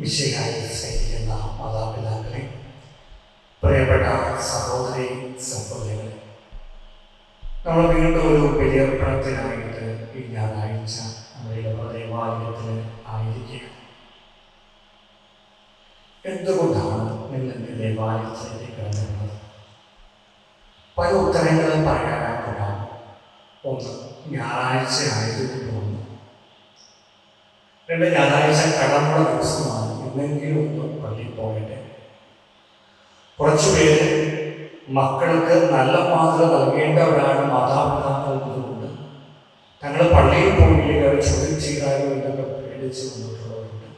വിഷയമായി സ്നേഹിക്കുന്ന മാതാപിതാക്കളെ പ്രിയപ്പെട്ട സഹോദരി സഹോദരികളെ നമ്മൾ വീണ്ടും ഒരു ബലിയർപ്പണത്തിനായിട്ട് ഈ ഞായറാഴ്ച നമ്മുടെ ദേവാലയത്തിൽ ആയിരിക്കുക എന്തുകൊണ്ടാണ് നിങ്ങൾ എന്റെ ദേവാലയത്തിലേക്ക് കിടന്നിരുന്നത്? പല ഉത്തരങ്ങളും പറയാനായിട്ടുണ്ടാകും ഒന്ന് ഞായറാഴ്ച ആയതുകൊണ്ടൊന്ന് രണ്ട് ഞായറാഴ്ച കടമുള്ള ദിവസമാണ് എന്നെങ്കിലും ഒന്ന് പള്ളിയിൽ പോകട്ടെ കുറച്ചുപേര് മക്കൾക്ക് നല്ല മാതൃക നൽകേണ്ടവരാണ് മാതാപിതാക്കൾ എന്നതുകൊണ്ട് തങ്ങൾ പള്ളിയിൽ പോയില്ലെങ്കിൽ അവർ ചോദ്യം ചെയ്താലോ എന്നൊക്കെ പേടിച്ച് വന്നിട്ടുള്ളവരുണ്ട്.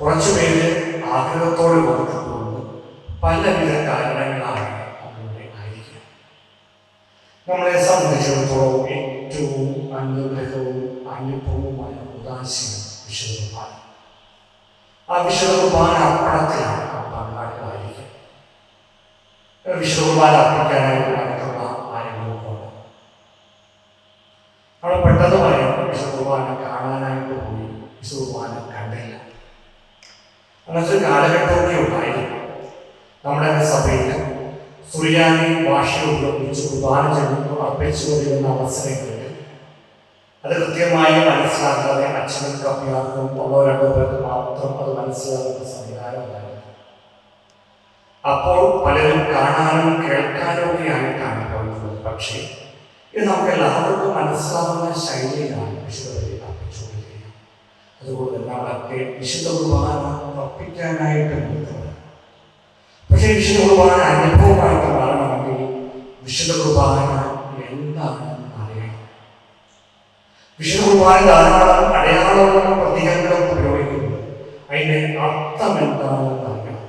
കുറച്ചുപേര് ആഗ്രഹത്തോടെ വന്നിട്ടുള്ളതുകൊണ്ട് പലവിധ കാരണങ്ങളാണ് അവരുടെ ആയിരിക്കുക. നമ്മളെ സംബന്ധിച്ചിടത്തോളം ഏറ്റവും അനുഗ്രഹവും അനുഭവവുമായ ഉദാസീനം വിശദമാണ് ആ വിശ്വകുർബാന കുർബാന അപ്പണത്തിലാണ് പങ്കാളികളായിരിക്കുക വിശ്വകുർബാന കുർബാന അർപ്പിക്കാനായിട്ട് നമ്മൾ പെട്ടെന്ന് പറയും വിശ്വകുർബാന കുർബാന കാണാനായിട്ട് പോയി വിശ്വകുർബാന കണ്ടില്ല. അങ്ങനത്തെ കാലഘട്ടമൊക്കെ ഉണ്ടായിരുന്നു. നമ്മുടെ സഭയിൽ സുറിയാനി ഭാഷ ഉപയോഗിച്ച് കുർബാന ചെന്നു അർപ്പിച്ചു വരുന്ന അവസരങ്ങളിൽ അത് കൃത്യമായി മനസ്സിലാക്കാതെ അച്ഛനും കപ്പിയാർക്കും ഒന്നോ അപ്പോൾ പലരും കാണാനും കേൾക്കാനും ഒക്കെ ആയിട്ടാണ് പോകുന്നത്. പക്ഷേ ഇത് നമുക്ക് എല്ലാവർക്കും മനസ്സിലാവുന്ന ശൈലിയിലാണ് വിശുദ്ധ അതുകൊണ്ട് നമ്മളൊക്കെ വിശുദ്ധ കുർബാന അർപ്പിക്കാനായിട്ട് നിർത്തുന്നത് പക്ഷേ വിശുദ്ധ കുർബാന അനുഭവമായിട്ട് മാറണമെങ്കിൽ വിശുദ്ധ കുർബാന എന്താണെന്ന് അറിയണം. വിശുദ്ധ കുർബാന ധാരാളം അടയാളങ്ങളും പ്രതീകങ്ങളും ഉപയോഗിക്കുന്നു അതിന്റെ അർത്ഥം എന്താണെന്ന് അറിയണം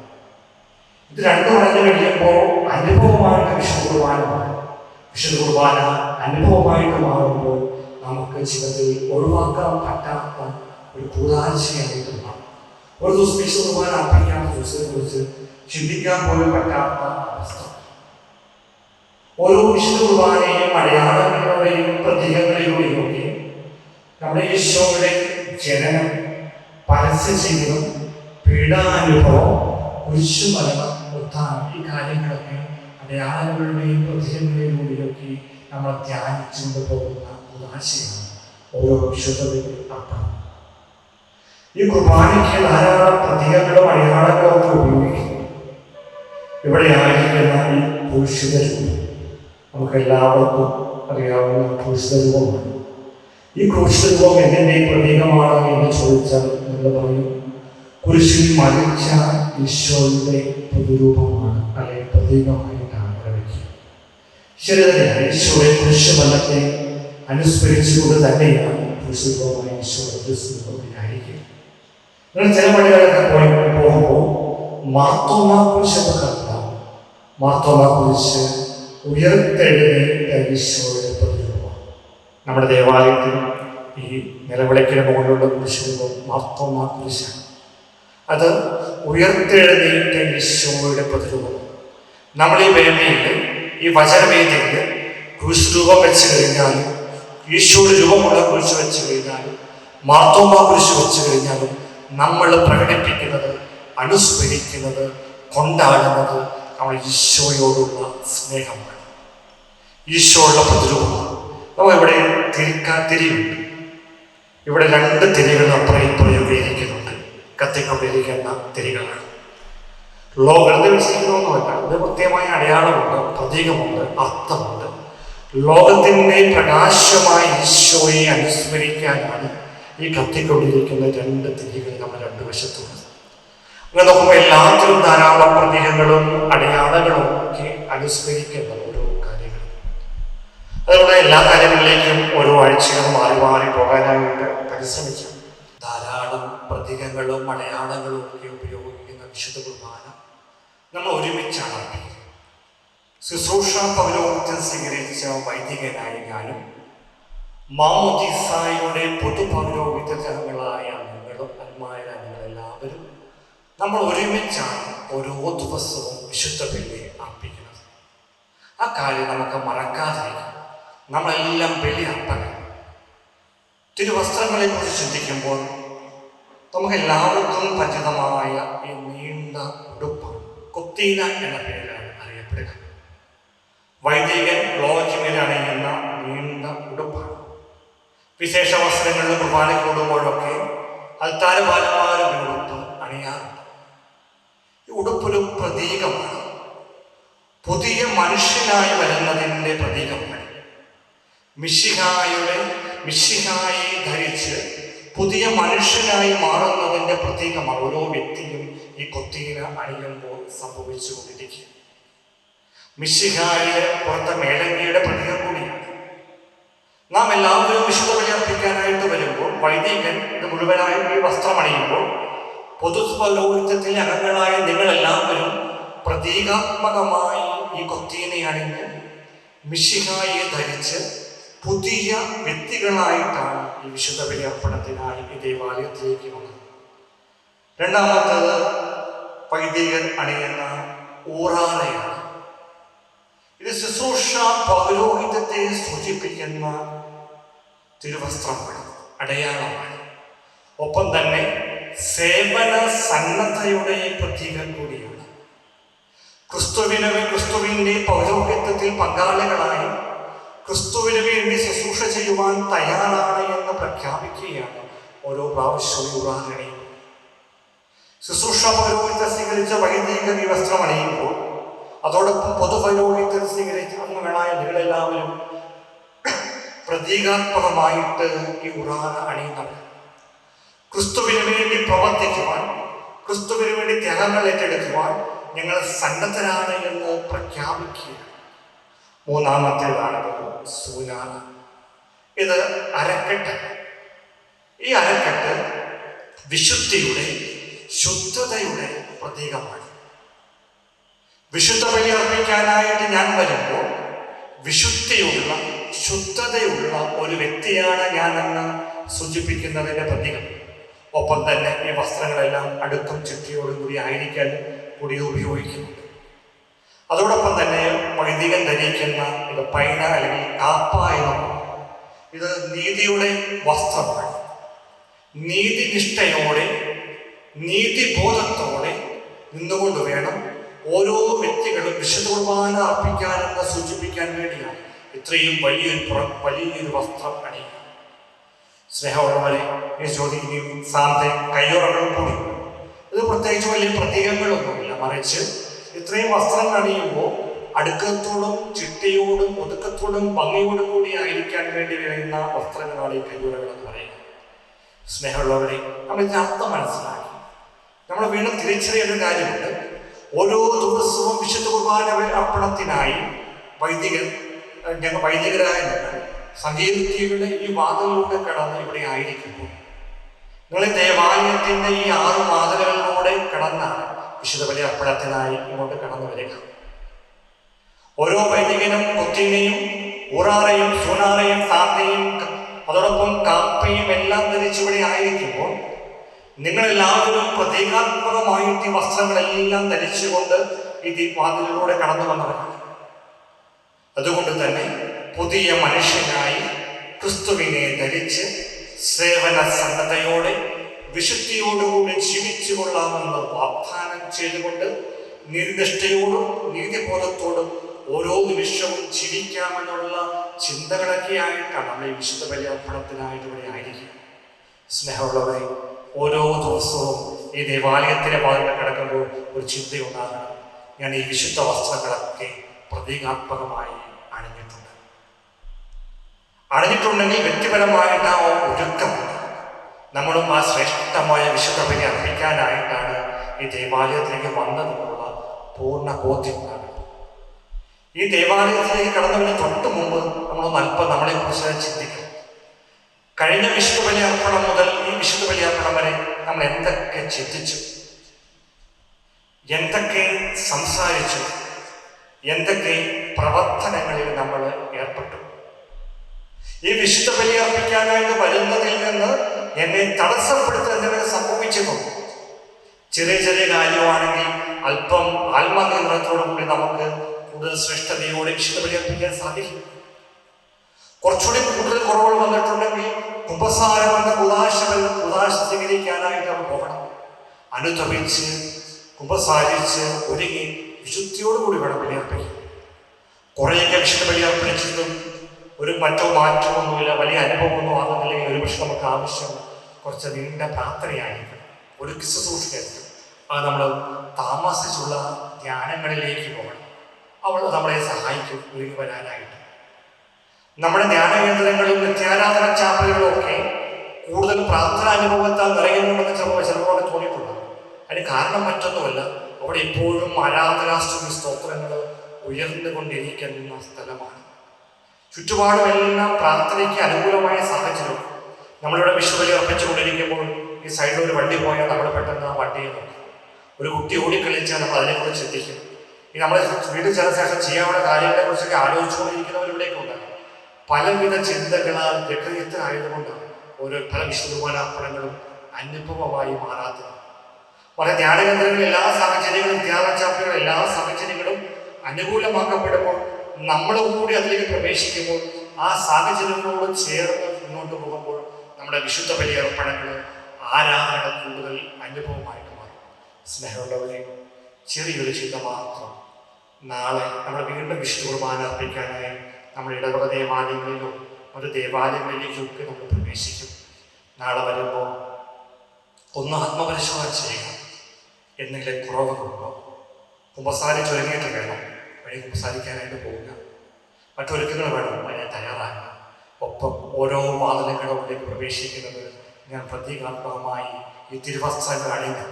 അറിഞ്ഞു കഴിയുമ്പോൾ അനുഭവമായിട്ട് വിശുദ്ധ കുർബാന വിശുദ്ധ കുർബാന അനുഭവമായിട്ട് മാറുമ്പോൾ നമുക്ക് ജീവിതത്തിൽ ഒഴിവാക്കാൻ പറ്റാത്ത ഒരു കൂതാശയായിട്ട് മാറും. ഒരു ദിവസം വിശുദ്ധ കുർബാന അർപ്പിക്കാത്ത ദിവസത്തെ കുറിച്ച് ചിന്തിക്കാൻ പോലും പറ്റാത്ത അവസ്ഥ. ഓരോ വിശുദ്ധ കുർബാനയും അടയാളങ്ങളിലൂടെയും പ്രതീകങ്ങളിലൂടെയും ഒക്കെ നമ്മുടെ ഈശോയുടെ ജനനം പരസ്യ ജീവിതം പീഡാനുഭവം കുരിശുമരണം ഈ കാര്യങ്ങളൊക്കെ അടയാളങ്ങളുടെയും പ്രതീകങ്ങളിലൂടെയൊക്കെ നമ്മൾ ധ്യാനിച്ചുകൊണ്ട് പോകുന്ന ഉദാശയാണ് ഓരോ വിശുദ്ധതയും അർത്ഥം ഈ കുർബാനയ്ക്ക് ധാരാളം പ്രതീകങ്ങളും അടയാളങ്ങളും ഒക്കെ ഉപയോഗിക്കുന്നു. ഇവിടെ ആയിരിക്കുന്ന ഈ പുരുഷിത രൂപം. നമുക്ക് എല്ലാവർക്കും അറിയാവുന്ന ക്രൂശിത രൂപമാണ്. ഈ ക്രൂശിത രൂപം എന്തിന്റെ പ്രതീകമാണ് എന്ന് ചോദിച്ചാൽ നിങ്ങൾ പറയും കുരിശിൽ മരിച്ച ഈശോയുടെ പ്രതിരൂപമാണ് അല്ലെങ്കിൽ പ്രതീകമായിട്ടാണ് പ്രവചിക്കുക ശരി തന്നെയാണ് കുരിശുബന്ധത്തെ അനുസ്മരിച്ചുകൊണ്ട് തന്നെയാണ് കുരിശുരൂപമായ ഈശോയുടെ കുരിശുരൂപത്തിനായിരിക്കും നിങ്ങൾ ചില പള്ളികളൊക്കെ പോയി പോകുമ്പോൾ മാർത്തോമ കുരിശ് എന്ന് കണ്ടാൽ മാർത്തോമ കുരിശ് ഉയർത്തെഴുന്നേറ്റ ഈശോയുടെ നമ്മുടെ ദേവാലയത്തിൽ ഈ നിലവിളക്കിന് മുകളിലുള്ള കുരിശുരൂപം മാർത്തോമ കുരിശാണ് അത് ഉയർത്തെഴുന്നേറ്റ ഈശോയുടെ പ്രതിരൂപം. നമ്മൾ ഈ വേദിയിൽ ഈ വചനവേദിയിൽ കുരിശ് രൂപം വെച്ച് കഴിഞ്ഞാൽ ഈശോയുടെ രൂപമുള്ള കുരിശ് വെച്ച് കഴിഞ്ഞാൽ മാർത്തോമ കുരിശ് വെച്ച് കഴിഞ്ഞാലും നമ്മൾ പ്രകടിപ്പിക്കുന്നത് അനുസ്മരിക്കുന്നത് കൊണ്ടാടുന്നത് നമ്മൾ ഈശോയോടുള്ള സ്നേഹമാണ്. ഈശോയുള്ള പ്രതിരൂപമാണ്. നമ്മൾ ഇവിടെ തിരിക്കാൻ തിരിയുണ്ട്. ഇവിടെ രണ്ട് തിരികൾ അപ്പുറം ഇപ്പുറം കത്തിക്കൊണ്ടിരിക്കുന്ന തിരികളാണ്. ലോകത്തെ വിശ്വസിക്കണമെന്നല്ല ഇത് കൃത്യമായ അടയാളമുണ്ട് പ്രതീകമുണ്ട് അർത്ഥമുണ്ട്. ലോകത്തിന്റെ പ്രകാശമായ ഈശോയെ അനുസ്മരിക്കാനാണ് ഈ കത്തിക്കൊണ്ടിരിക്കുന്ന രണ്ട് തിരികൾ നമ്മൾ രണ്ട് വശത്തുള്ളത്. അങ്ങനെ നോക്കുമ്പോൾ എല്ലാത്തിലും ധാരാളം പ്രതീകങ്ങളും അടയാളങ്ങളും ഒക്കെ അനുസ്മരിക്കുന്ന ഓരോ കാര്യങ്ങൾ അതുകൊണ്ട് എല്ലാ കാര്യങ്ങളിലേക്കും ഓരോ ആഴ്ചകളും മാറി മാറി പോകാനായിട്ട് പരിശ്രമിച്ചു ധാരാളം പ്രതീകങ്ങളും അടയാളങ്ങളും ഒക്കെ ഉപയോഗിക്കുന്ന വിശുദ്ധ കുർബാന നമ്മൾ ഒരുമിച്ചാണ് അർപ്പിക്കുന്നത് ശുശ്രൂഷ പൗരോഹിത്യം സ്വീകരിച്ച വൈദികനായ ഞാനും മാമോദിസായുടെ പൊതുപൗരോഹിത്യങ്ങളായ നിങ്ങളും അന്മാരായ നിങ്ങളെല്ലാവരും നമ്മൾ ഒരുമിച്ചാണ് ഓരോ ദിവസവും വിശുദ്ധ ബലി അർപ്പിക്കുന്നത്. ആ കാര്യം നമുക്ക് മറക്കാതിരിക്കും നമ്മളെല്ലാം ബലി അർപ്പണം. തിരുവസ്ത്രങ്ങളെ കുറിച്ച് ചിന്തിക്കുമ്പോൾ നമുക്ക് എല്ലാവർക്കും പരിചിതമായ ഈ നീണ്ട ഉടുപ്പ് കുത്തീന എന്ന പേരിലാണ് അറിയപ്പെടുക. വൈദികൻ ലോജിമിൽ അണിയുന്ന നീണ്ട ഉടുപ്പാണ്. വിശേഷ വസ്ത്രങ്ങളിൽ കുർബാന കൂടുമ്പോഴൊക്കെ അൽത്താരപാലന്മാരും ഈ ഉടുപ്പ് അണിയാറുണ്ട്. ഈ ഉടുപ്പൊരു പ്രതീകമാണ്. പുതിയ മനുഷ്യനായി വരുന്നതിന്റെ പ്രതീകമാണ്. മിശിഹായുടെ മിശിഹായി ധരിച്ച് പുതിയ മനുഷ്യനായി മാറുന്നതിന്റെ പ്രതീകമാണ് ഓരോ വ്യക്തിയും ഈ കൊത്തീന അണിയുമ്പോൾ സംഭവിച്ചുകൊണ്ടിരിക്കുക. മിശിഹായിലെ പുറത്തെ മേലങ്കിയുടെ പ്രതീകം കൂടിയാണ്. നാം എല്ലാവരും വിശുദ്ധ ബലി അർപ്പിക്കാനായിട്ട് വരുമ്പോൾ വൈദികൻ ഇത് മുഴുവനായും ഈ വസ്ത്രം അണിയുമ്പോൾ പൊതുപൗരോഹിത്യത്തിലെ അംഗങ്ങളായ നിങ്ങളെല്ലാവരും പ്രതീകാത്മകമായി ഈ കൊത്തീനെ അണിഞ്ഞ് മിശിഹായെ ധരിച്ച് പുതിയ വ്യക്തികളായിട്ടാണ് ഈ വിശുദ്ധ ബലി അർപ്പണത്തിനായി ഈ ദേവാലയത്തിലേക്ക് വന്നത് രണ്ടാമത്തത് വൈദികൻ അണിയുന്ന ഊറാറയാണ് ഇത് ശുശ്രൂഷ പൗരോഹിതത്തെ സൂചിപ്പിക്കുന്ന തിരുവസ്ത്രമാണ് അടയാളമാണ്. ഒപ്പം തന്നെ സേവന സന്നദ്ധയുടെ പ്രതീകം കൂടിയാണ്. ക്രിസ്തുവിനെ ക്രിസ്തുവിന്റെ പൗരോഹിത്യത്തിൽ പങ്കാളികളായി ക്രിസ്തുവിന് വേണ്ടി ശുശ്രൂഷ ചെയ്യുവാൻ തയ്യാറാണ് എന്ന് പ്രഖ്യാപിക്കുകയാണ് ഓരോ പ്രാവശ്യവും ഉദാഹരണയും ശുശ്രൂഷ പൗരോഹിത്യം സ്വീകരിച്ച വൈദിക വസ്ത്രം അണിയുമ്പോൾ അതോടൊപ്പം പൊതുപൗരോഹിത്യം സ്വീകരിച്ച അംഗങ്ങളായ നിങ്ങളെല്ലാവരും പ്രതീകാത്മകമായിട്ട് ഈ ഉറാന അണിയുന്നത് ക്രിസ്തുവിന് വേണ്ടി പ്രവർത്തിക്കുവാൻ ക്രിസ്തുവിന് വേണ്ടി ത്യാഗങ്ങൾ ഏറ്റെടുക്കുവാൻ ഞങ്ങൾ സന്നദ്ധരാണ് എന്ന് പ്രഖ്യാപിക്കുക മൂന്നാമത്തേതാണ് സൂനാന ഇത് അരക്കെട്ട്. ഈ അരക്കെട്ട് വിശുദ്ധിയുടെ ശുദ്ധതയുടെ പ്രതീകമാണ്. വിശുദ്ധ ബലി അർപ്പിക്കാനായിട്ട് ഞാൻ വരുമ്പോൾ വിശുദ്ധിയുള്ള ശുദ്ധതയുള്ള ഒരു വ്യക്തിയാണ് ഞാനെന്ന് സൂചിപ്പിക്കുന്നതിന്റെ പ്രതീകം. ഒപ്പം തന്നെ ഈ വസ്ത്രങ്ങളെല്ലാം അടുക്കും ചുറ്റിയോടും കൂടി ആയിരിക്കാൻ കൂടി ഉപയോഗിക്കുന്നുണ്ട്. അതോടൊപ്പം തന്നെ വൈദികൻ ധരിക്കുന്ന ഇത് പൈന അല്ലെങ്കിൽ കാപ്പ എന്നുള്ളത് ഇത് നീതിയുടെ വസ്ത്രമാണ്. നീതിനിഷ്ഠയോടെ നീതിബോധത്തോടെ നിന്നുകൊണ്ട് വേണം ഓരോ വ്യക്തികളും വിശുദ്ധ കുർബാന അർപ്പിക്കാനെന്ന് സൂചിപ്പിക്കാൻ വേണ്ടിയാണ്. ഇത്രയും വലിയൊരു വലിയൊരു വസ്ത്രം അണിയുക. സ്നേഹമുള്ളവരെ ചോദ്യം സാന്തെ കയ്യുറകളും കൂടി. ഇത് പ്രത്യേകിച്ച് വലിയ പ്രതീകങ്ങളൊന്നുമില്ല. മറിച്ച് ഇത്രയും വസ്ത്രം അണിയുമ്പോൾ അടുക്കത്തോടും ചിട്ടയോടും ഒതുക്കത്തോടും ഭംഗിയോടും കൂടി ആയിരിക്കാൻ വേണ്ടി വരുന്ന വസ്ത്രങ്ങളാണ് ഈ കയ്യുറകൾ എന്ന് പറയുന്നത്. സ്നേഹമുള്ളവരെ നമ്മൾ അർത്ഥം മനസ്സിലാക്കി. നമ്മൾ വീണ്ടും തിരിച്ചറിയേണ്ട ഒരു കാര്യമുണ്ട്. ഓരോ ദിവസവും വിശുദ്ധ കുർബാന അർപ്പണത്തിനായി ഞങ്ങൾ വൈദികരായ ഞങ്ങൾ സങ്കീർത്തിയുടെ ഈ വാതിലൂടെ കടന്ന് ഇവിടെ ആയിരിക്കുമ്പോൾ നിങ്ങൾ ഈ ദേവാലയത്തിന്റെ ഈ ആറ് വാതിലുകളിലൂടെ കടന്നാണ് വിശുദ്ധ ബലിയർപ്പണത്തിനായി ഇങ്ങോട്ട് കടന്നു വരിക. ഓരോ വൈദികനും കൊത്തിനെയും ഊറാറയും സൂനാറയും താത്തയും അതോടൊപ്പം കാപ്പയും എല്ലാം ധരിച്ച് ആയിരിക്കുമ്പോൾ നിങ്ങളെല്ലാവരും പ്രതീകാത്മകമായിട്ട് ഈ വസ്ത്രങ്ങളെല്ലാം ധരിച്ചുകൊണ്ട് ഈ വാതിലൂടെ കടന്നു വന്നവരാണ്. അതുകൊണ്ട് തന്നെ പുതിയ മനുഷ്യനായി ക്രിസ്തുവിനെ ധരിച്ച് സേവന സന്നദ്ധയോടെ വിശുദ്ധിയോടുകൂടി ജീവിച്ചു കൊള്ളാമെന്ന് വാഗ്ദാനം ചെയ്തുകൊണ്ട് നീതിനിഷ്ഠയോടും നീതിബോധത്തോടും ഓരോ നിമിഷവും ജീവിക്കാമെന്നുള്ള ചിന്തകളൊക്കെ ആയിട്ടാണ് നമ്മൾ ഈ വിശുദ്ധ ബലിയർപ്പണത്തിനായിട്ട് ഇവിടെ ആയിരിക്കുക. സ്നേഹമുള്ളവരെ ഓരോ ദിവസവും ഈ ദേവാലയത്തിലെ വാതിൽ കിടക്കുമ്പോൾ ഒരു ചിന്തയുണ്ടാകണം ഞാൻ ഈ വിശുദ്ധ വസ്ത്രങ്ങളൊക്കെ പ്രതീകാത്മകമായി അണിഞ്ഞിട്ടുണ്ട്. അണിഞ്ഞിട്ടുണ്ടെങ്കിൽ വ്യക്തിപരമായിട്ട് ആ ഒരുക്കമുണ്ട് നമ്മളും ആ ശ്രേഷ്ഠമായ വിശുദ്ധവിനെ അർപ്പിക്കാനായിട്ടാണ് ഈ ദേവാലയത്തിലേക്ക് വന്നതെന്നുള്ള പൂർണ ബോധ്യമാണ്. ഈ ദേവാലയത്തിലേക്ക് കടന്നതിന് തൊട്ട് മുമ്പ് നമ്മളൊന്ന് അല്പം നമ്മളെ കുറിച്ച് ചിന്തിക്കണം. കഴിഞ്ഞ വിശുദ്ധ ബലി അർപ്പണം മുതൽ ഈ വിശുദ്ധ ബലി അർപ്പണം വരെ നമ്മൾ എന്തൊക്കെ ചിന്തിച്ചു? എന്തൊക്കെ സംസാരിച്ചു? എന്തൊക്കെ പ്രവർത്തനങ്ങളിൽ നമ്മൾ ഏർപ്പെട്ടു? ഈ വിശുദ്ധ ബലി അർപ്പിക്കാനായിട്ട് വരുന്നതിൽ നിന്ന് എന്നെ തടസ്സപ്പെടുത്തുന്ന എന്തെങ്കിലും സംഭവിച്ചിട്ടുണ്ട് ചെറിയ ചെറിയ കാര്യമാണെങ്കിൽ അല്പം ആത്മനിയന്ത്രണത്തോടു കൂടി നമുക്ക് കൂടുതൽ ശ്രേഷ്ഠതയോടെ വിശുദ്ധ ബലി അർപ്പിക്കാൻ സാധിക്കും. കുറച്ചുകൂടി കൂടുതൽ കുറവുകൾ വന്നിട്ടുണ്ടെങ്കിൽ കുമ്പസാരം എന്ന കുതാശ കുതാശ സ്വീകരിക്കാനായിട്ട് നമ്മൾ പോകണം. അനുതപിച്ച് കുമ്പസാരിച്ച് ഒരുങ്ങി വിശുദ്ധിയോടുകൂടി വേണം ബലിയർപ്പിക്കും കുറേയൊക്കെ വിശുദ്ധ ബലിയർപ്പിച്ചിട്ടും ഒരു മറ്റോ മാറ്റമൊന്നുമില്ല വലിയ അനുഭവമൊന്നും ആകുന്നില്ലെങ്കിൽ ഒരു പക്ഷെ നമുക്ക് ആവശ്യം. കുറച്ച് നീണ്ട പ്രാർത്ഥനയായിരിക്കും. ഒരു ശുശ്രൂഷയായിരിക്കും അത് നമ്മൾ താമസിച്ചുള്ള ധ്യാനങ്ങളിലേക്ക് പോകണം. അവൾ നമ്മളെ സഹായിക്കും ഒഴുകി വരാനായിട്ട്. നമ്മുടെ ധ്യാന കേന്ദ്രങ്ങളും നിത്യാരാധന ചാപ്പലുകളും ഒക്കെ കൂടുതൽ പ്രാർത്ഥന അനുഭവത്താൽ നിറയുന്നുണ്ടെന്ന് ചിലപ്പോൾ ചിലപ്പോൾ തോന്നിയിട്ടുണ്ട്. അതിന് കാരണം മറ്റൊന്നുമല്ല അവിടെ ഇപ്പോഴും ആരാധനാസ്തുതി സ്തോത്രങ്ങൾ ഉയർന്നുകൊണ്ടിരിക്കുന്ന സ്ഥലമാണ്. ചുറ്റുപാടുമെല്ലാം പ്രാർത്ഥനയ്ക്ക് അനുകൂലമായ സാഹചര്യം. നമ്മളിവിടെ വിഷുബലി അർപ്പിച്ചുകൊണ്ടിരിക്കുമ്പോൾ ഈ സൈഡിൽ ഒരു വണ്ടി പോയാൽ നമ്മൾ പെട്ടെന്ന് ആ വണ്ടിയെ നോക്കും. ഒരു കുട്ടി ഓടിക്കളിച്ചാൽ നമ്മൾ അതിനെക്കുറിച്ച് ചിന്തിക്കും. ഈ നമ്മൾ വീട്ടിൽ ചെന്ന ശേഷം ചെയ്യാവുന്ന കാര്യങ്ങളെ കുറിച്ചൊക്കെ ആലോചിച്ചുകൊണ്ടിരിക്കുന്നവരിവിടേക്ക് ഉണ്ടാകും പലവിധ ചിന്തകളാൽ വ്യക്തിത്വമായതുകൊണ്ടാണ് ഓരോ പല വിശുദ്ധമാനാപ്പണങ്ങളും അനുഭവമായി മാറാത്തത്. വളരെ ധ്യാനകേന്ദ്രങ്ങളിൽ എല്ലാ സാഹചര്യങ്ങളും ധ്യാനചാപ്പുകളും എല്ലാ സാഹചര്യങ്ങളും അനുകൂലമാക്കപ്പെടുമ്പോൾ നമ്മൾ കൂടി അതിലേക്ക് പ്രവേശിക്കുമ്പോൾ ആ സാഹചര്യങ്ങളോട് ചേർന്ന് മുന്നോട്ട് പോകുമ്പോൾ നമ്മുടെ വിശുദ്ധ ബലിയർപ്പണങ്ങൾ ആരാധന കൂടുതൽ അനുഭവമായിട്ട് മാറും. സ്നേഹമുള്ളവരെ ചെറിയൊരു ചിന്ത മാത്രം. നാളെ നമ്മൾ വീണ്ടും വിശുദ്ധ കുർബാന അർപ്പിക്കാനായി നമ്മൾ ഇടവക ദേവാലയങ്ങളിലും ഒരു ദേവാലയങ്ങളിലേക്കും ഒക്കെ നമ്മൾ പ്രവേശിക്കും. നാളെ വരുമ്പോൾ ഒന്ന് ആത്മപരിശോധന ചെയ്യുക. എന്തെങ്കിലും കുറവുകളുണ്ടോ കുമ്പസാരി ചുരുങ്ങിയിട്ട് വേണം. വഴി സംസാരിക്കാനായിട്ട് പോവുക. മറ്റൊരുക്കങ്ങൾ വേണം. അതിനെ തയ്യാറാകുക ഒപ്പം ഓരോ വാതിലുകളിലേക്ക് പ്രവേശിക്കുന്നത് ഞാൻ പ്രതീകാത്മകമായി ഈ തിരുവസ്ത്രങ്ങൾ അണിഞ്ഞു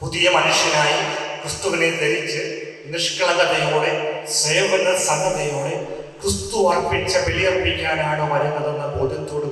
പുതിയ മനുഷ്യനായി ക്രിസ്തുവിനെ ധരിച്ച് നിഷ്കളങ്കതയോടെ സേവന സന്നദ്ധയോടെ ക്രിസ്തു അർപ്പിച്ച ബലിയർപ്പിക്കാനാണ് വരുന്നതെന്ന ബോധ്യത്തോട്